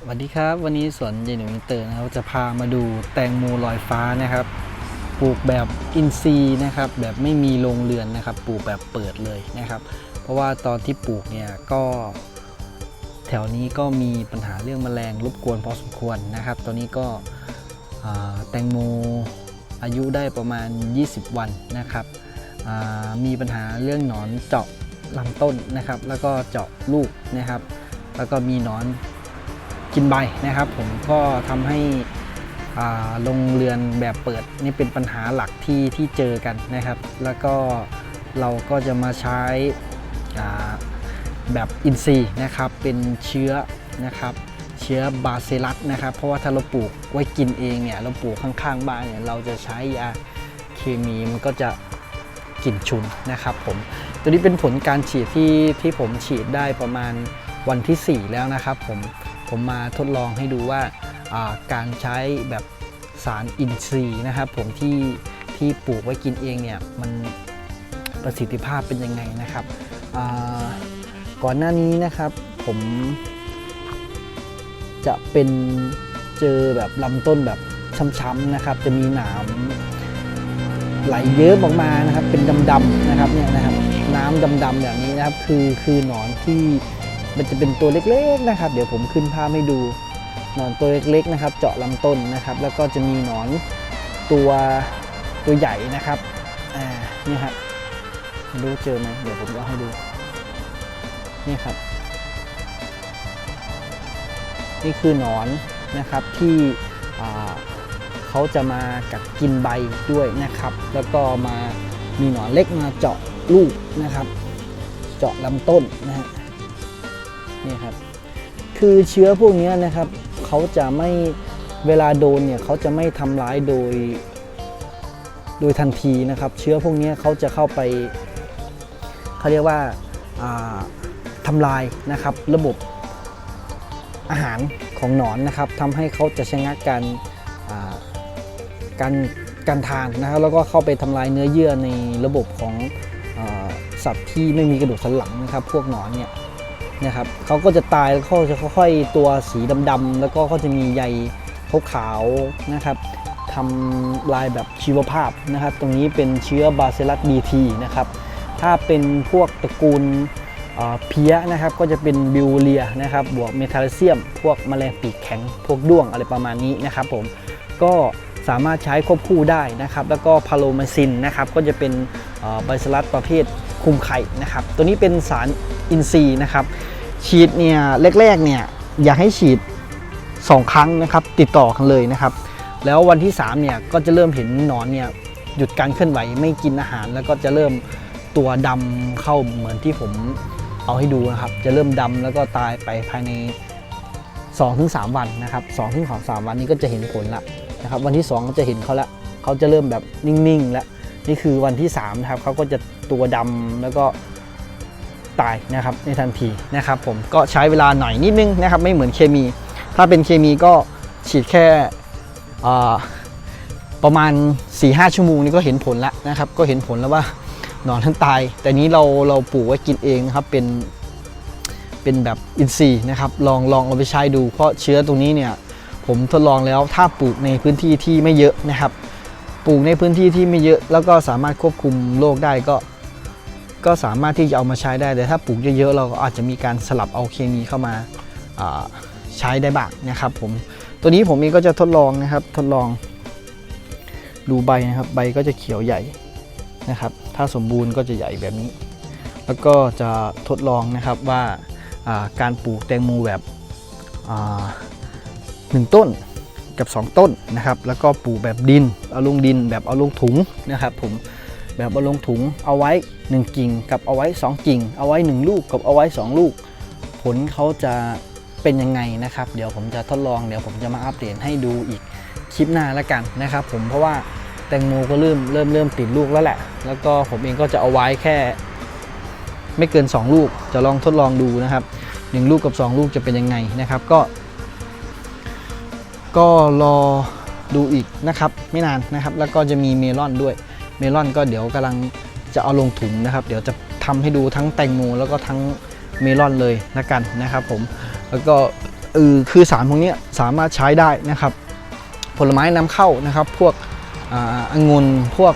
สวัสดีครับ วันนี้สวนเยนหนูอินเตอร์นะครับจะพามาดูแตงโมลอยฟ้านะครับ ปลูกแบบอินทรีย์นะครับ แบบไม่มีโรงเรือนนะครับ ปลูกแบบเปิดเลยนะครับ เพราะว่าตอนที่ปลูกเนี่ยก็ แถวนี้ก็มีปัญหาเรื่องแมลงรบกวนพอสมควรนะครับ ตอนนี้ก็แตงโมอายุได้ประมาณ 20 วันนะครับมีปัญหาเรื่องหนอนเจาะลำต้นนะครับ แล้วก็เจาะลูกนะครับ แล้วก็มีหนอน กินใบนะครับผมก็ทำให้อ่าโรงเรือนแบบเปิดนี่เป็นปัญหาหลักที่ที่เจอกันนะครับ แล้วก็เราก็จะมาใช้แบบอินทรีย์นะครับเป็นเชื้อนะครับเชื้อบาซิลัสนะครับ เพราะว่าถ้าเราปลูกไว้กินเองเนี่ยเราปลูกข้างๆบ้านเนี่ยเราจะใช้ยาเคมีมันก็จะกลิ่นฉุนนะครับผมตัวนี้เป็นผลการฉีดที่ที่ผมฉีดได้ประมาณวันที่ 4 แล้วนะครับผม ผมมาทดลองให้ดูว่าการใช้แบบสารอินทรีย์นะครับผมที่ที่ปลูกไว้กินเองเนี่ยมันประสิทธิภาพเป็นยังไงนะครับก่อนหน้านี้นะครับผมจะเป็นเจอแบบลำต้นแบบช้ำๆนะครับ จะมีหนามไหลเยอะออกมานะครับ เป็นดำๆนะครับเนี่ยนะครับ น้ำดำๆอย่างนี้นะครับ คือคือหนอนที่ มันจะเป็นตัวเล็กๆนะครับ เดี๋ยวผมขึ้นภาพให้ดูหนอนตัวเล็กๆนะครับ เจาะลำต้นนะครับ แล้วก็จะมีหนอนตัวตัวใหญ่นะครับอ่านี่ครับรู้เจอไหมเดี๋ยวผมจะให้ดูนี่ครับ นี่คือหนอนนะครับที่เขาจะมากัดกินใบด้วยนะครับ แล้วก็มามีหนอนเล็กมาเจาะลูกนะครับ เจาะลำต้นนะฮะ นี่ครับคือเชื้อพวกนี้นะครับเขาจะไม่เวลาโดนเนี่ยเขาจะไม่ทำร้ายโดย โดยทันทีนะครับ เชื้อพวกนี้เขาจะเข้าไปเขาเรียกว่าาทำลายนะครับ ระบบอาหารของหนอนนะครับทำให้เขาจะชะงักการาการการทานนะครับแล้วก็เข้าไปทำลายเนื้อเยื่อในระบบของอสัตว์ที่ไม่มีกระดูกสันหลังนะครับ พวกหนอนเนี่ย นะครับเขาก็จะตายแล้วเขาจะค่อยๆตัวสีดำๆแล้วก็เขาจะมีใยขาวๆนะครับทำลายแบบชีวภาพนะครับ ตรงนี้เป็นเชื้อบาซิลัส BT นะครับ ถ้าเป็นพวกตระกูลเพี้ยนะครับก็จะเป็นบิวเลียนะครับบวกเมทาลเซียม พวกแมลงปีกแข็ง พวกด้วงอะไรประมาณนี้นะครับผมก็สามารถใช้ควบคู่ได้นะครับ แล้วก็พาโลมาซินนะครับก็จะเป็นบาซิลัสประเภทคุมไข่นะครับ ตัวนี้เป็นสาร อินทรีนะครับฉีดเนี่ยแรกๆเนี่ยอยากให้ฉีด 2 ครั้งนะครับติดต่อกันเลยนะครับ แล้ววันที่3เนี่ยก็จะเริ่มเห็นหนอนเนี่ยหยุดการเคลื่อนไหวไม่กินอาหาร แล้วก็จะเริ่มตัวดำเข้าเหมือนที่ผมเอาให้ดูนะครับ จะเริ่มดำแล้วก็ตายไปภายใน 2-3 วันนะครับ2-3วันนี้ก็จะเห็นผลละนะครับวันที่ 2 จะเห็นเขาละเขาจะเริ่มแบบนิ่งๆแล้วนี่คือวันที่3นะครับเขาก็จะตัวดำแล้วก็ ตายนะครับในทันทีนะครับผมก็ใช้เวลาหน่อยนิดนึงนะครับไม่เหมือนเคมี ถ้าเป็นเคมีก็ฉีดแค่ประมาณ 4-5 ชั่วโมงนี้ก็เห็นผลแล้วนะครับก็เห็นผลแล้วว่าหนอนทั้งตาย แต่นี้เราเราปลูกไว้กินเองนะครับเป็นเป็นแบบอินทรีย์นะครับลองลองเอาไปใช้ดู เพราะเชื้อตรงนี้เนี่ยผมทดลองแล้วถ้าปลูกในพื้นที่ที่ไม่เยอะนะครับ ปลูกในพื้นที่ที่ไม่เยอะ แล้วก็สามารถควบคุมโรคได้ก็ ก็สามารถที่จะเอามาใช้ได้ แต่ถ้าปลูกเยอะๆเราก็อาจจะมีการสลับเอาเคมีเข้ามาาใช้ได้บ้างนะครับผมตัวนี้ผมเองก็จะทดลองนะครับทดลองดูใบนะครับใบก็จะเขียวใหญ่นะครับ ถ้าสมบูรณ์ก็จะใหญ่แบบนี้ แล้วก็จะทดลองนะครับว่าาการปลูกแตงโมแบบหนึ่งต้นกับ 2 ต้นนะครับ แล้วก็ปลูกแบบดิน เอาลงดินแบบเอาลงถุงนะครับผม แบบเอาลงถุงเอาไว้ 1 กิ่งกับเอาไว้ 2 กิ่ง เอาไว้ 1 ลูกกับเอาไว้ 2 ลูก ผลเขาจะเป็นยังไงนะครับ เดี๋ยวผมจะทดลองเดี๋ยวผมจะมาอัปเดตให้ดูอีกคลิปหน้าล้วกันนะครับ ผมเพราะว่าแตงโมก็เริ่มเริ่มเริ่มติดลูกแล้วแหละ แล้วก็ผมเองก็จะเอาไว้แค่ ไม่เกิน 2 ลูกจะลองทดลองดูนะครับ 1 ลูกกับ 2 ลูกจะเป็นยังไงนะครับก็ ก็รอดูอีกนะครับ ไม่นานนะครับ แล้วก็จะมีเมลอนด้วย เมลอนก็เดี๋ยวกำลังจะเอาลงถุงนะครับ เดี๋ยวจะทำให้ดูทั้งแตงโมแล้วก็ทั้งเมลอนเลยละกันนะครับผมแล้วก็เออคือสารพวกนี้สามารถใช้ได้นะครับ ผลไม้นำเข้านะครับ พวกองุ่นพวก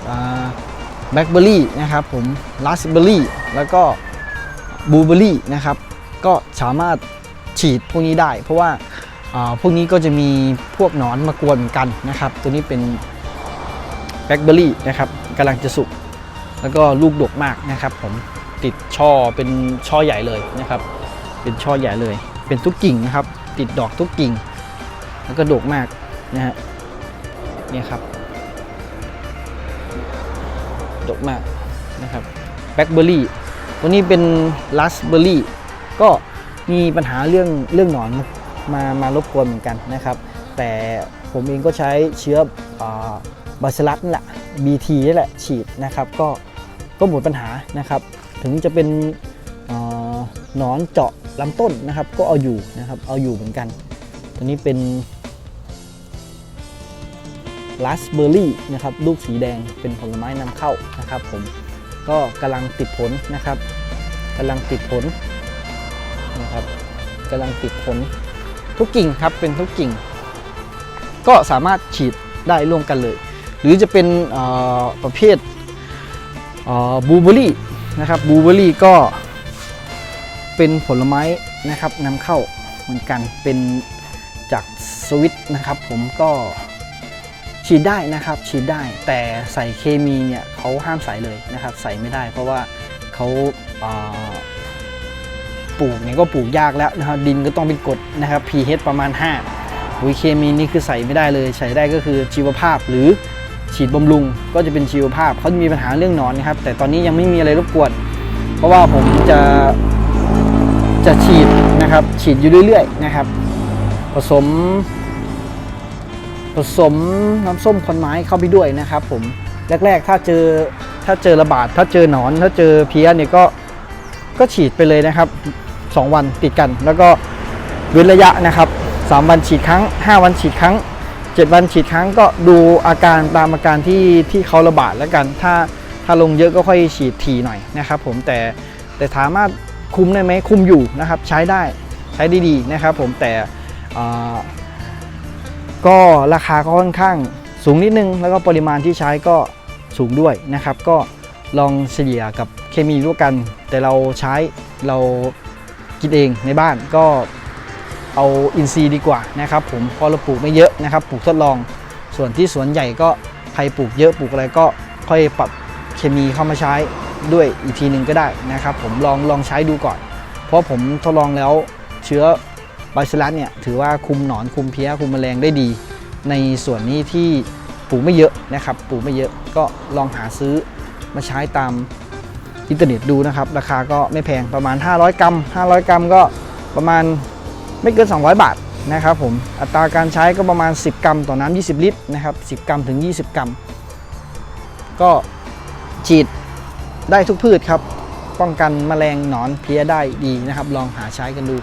แบล็คเบอร์รี่นะครับผมราสเบอร์รี่แล้วก็บลูเบอร์รี่นะครับ ก็สามารถฉีดพวกนี้ได้ เพราะว่าอ่าพวกนี้ก็จะมีพวกหนอนมากวนเหมือนกันนะครับ ตัวนี้เป็นแบล็คเบอร์รี่นะครับ กำลังจะสุก แล้วก็ลูกดกมากนะครับผมติดช่อเป็นช่อใหญ่เลยนะครับ เป็นช่อใหญ่เลย เป็นทุกกิ่งนะครับ ติดดอกทุกกิ่ง แล้วก็ดกมากนะฮะเนี่ยครับดกมากนะครับแบล็คเบอร์รี่ตัวนี้เป็นราสเบอร์รี่ก็มีปัญหาเรื่องเรื่องหนอนมามามารบกวนเหมือนกันนะครับ แต่ผมเองก็ใช้เชื้อบาซิลัสนี่แหละ BT นี่แหละฉีดนะครับ ก็ก็หมดปัญหานะครับ ถึงจะเป็นหนอนเจาะลำต้นนะครับ ก็เอาอยู่นะครับ เอาอยู่เหมือนกัน ตัวนี้เป็นราสเบอร์รี่นะครับลูกสีแดงเป็นผลไม้นำเข้านะครับ ผมก็กำลังติดผลนะครับกำลังติดผลนะครับกำลังติดผลทุกกิ่งครับเป็นทุกกิ่ง ก็สามารถฉีดได้ร่วมกันเลย หรือจะเป็นประเภทบลูเบอรี่นะครับบลูเบอรี่ก็เป็นผลไม้นะครับนำเข้าเหมือนกันเป็นจากสวิตนะครับ ผมก็ฉีดได้นะครับฉีดได้ แต่ใส่เคมีเนี่ยเขาห้ามใส่เลยนะครับ ใส่ไม่ได้ เพราะว่าเขาเอ่อปลูกเนี่ยก็ปลูกยากแล้วนะครับดินก็ต้องเป็นกรดนะครับ pH ประมาณ 5ปุ๋ยเคมีนี่คือใส่ไม่ได้เลย ใส่ได้ก็คือชีวภาพหรือ ฉีดบำรุง ก็จะเป็นชีวภาพเขาจะมีปัญหาเรื่องหนอนนะครับ แต่ตอนนี้ยังไม่มีอะไรรบกวน เพราะว่าผมจะจะฉีดนะครับ ฉีดอยู่เรื่อยๆนะครับ ผสม ผสมน้ำส้มคนไม้เข้าไปด้วยนะครับผมแรกๆ ถ้าเจอถ้าเจอระบาด ถ้าเจอหนอน ถ้าเจอเพี้ยเนี่ยก็ก็ฉีดไปเลยนะครับ 2 วันติดกัน แล้วก็เว้นระยะนะครับ 3 วันฉีดครั้ง 5 วันฉีดครั้ง 7 วันฉีดครั้งก็ดูอาการตามอาการที่ที่เขาระบาดแล้วกัน ถ้าถ้าลงเยอะก็ค่อยฉีดทีหน่อยนะครับผมแต่แต่ถามว่าคุมได้ไหมคุมอยู่นะครับใช้ได้ใช้ได้ดีนะครับผมแต่ก็ราคาก็ค่อนข้างสูงนิดนึง แล้วก็ปริมาณที่ใช้ก็สูงด้วยนะครับ ก็ลองเฉลี่ยกับเคมีร่วมกัน แต่เราใช้เรากินเองในบ้านก็ เอาอินทรีย์ดีกว่านะครับผมเพราะเราปลูกไม่เยอะนะครับปลูกทดลอง ส่วนที่สวนใหญ่ก็ใครปลูกเยอะปลูกอะไรก็ค่อยปรับเคมีเข้ามาใช้ด้วยอีกทีหนึ่งก็ได้นะครับผมลองลองใช้ดูก่อน เพราะผมทดลองแล้วเชื้อบาซิลัสเนี่ยถือว่าคุมหนอนคุมเพี้ยคุมแมลงได้ดี ในส่วนนี้ที่ปลูกไม่เยอะนะครับปลูกไม่เยอะก็ลองหาซื้อมาใช้ตามอินเทอร์เน็ตดูนะครับ ราคาก็ไม่แพงประมาณ 500 กรัม 500 กรัมก็ประมาณ ไม่เกิน 200 บาทนะครับผมอัตราการใช้ก็ประมาณ 10 กรัมต่อน้ำ20 ลิตรนะครับ 10 กรัมถึง 20 กรัม ก็ฉีดได้ทุกพืชครับ ป้องกันแมลงหนอนเพี้ยได้ดีนะครับ ลองหาใช้กันดู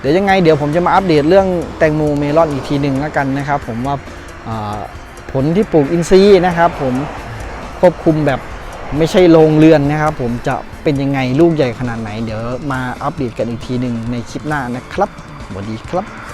เดี๋ยวยังไงเดี๋ยวผมจะมาอัปเดตเรื่องแตงโมเมลอนอีกทีหนึ่งแล้วกันนะครับ ผมว่าอ่าผลที่ปลูกอินทรีย์นะครับ ผมควบคุมแบบไม่ใช่โรงเรือนนะครับ ผมจะเป็นยังไงลูกใหญ่ขนาดไหน เดี๋ยวมาอัปเดตกันอีกทีหนึ่งในคลิปหน้านะครับ สวัสดีครับ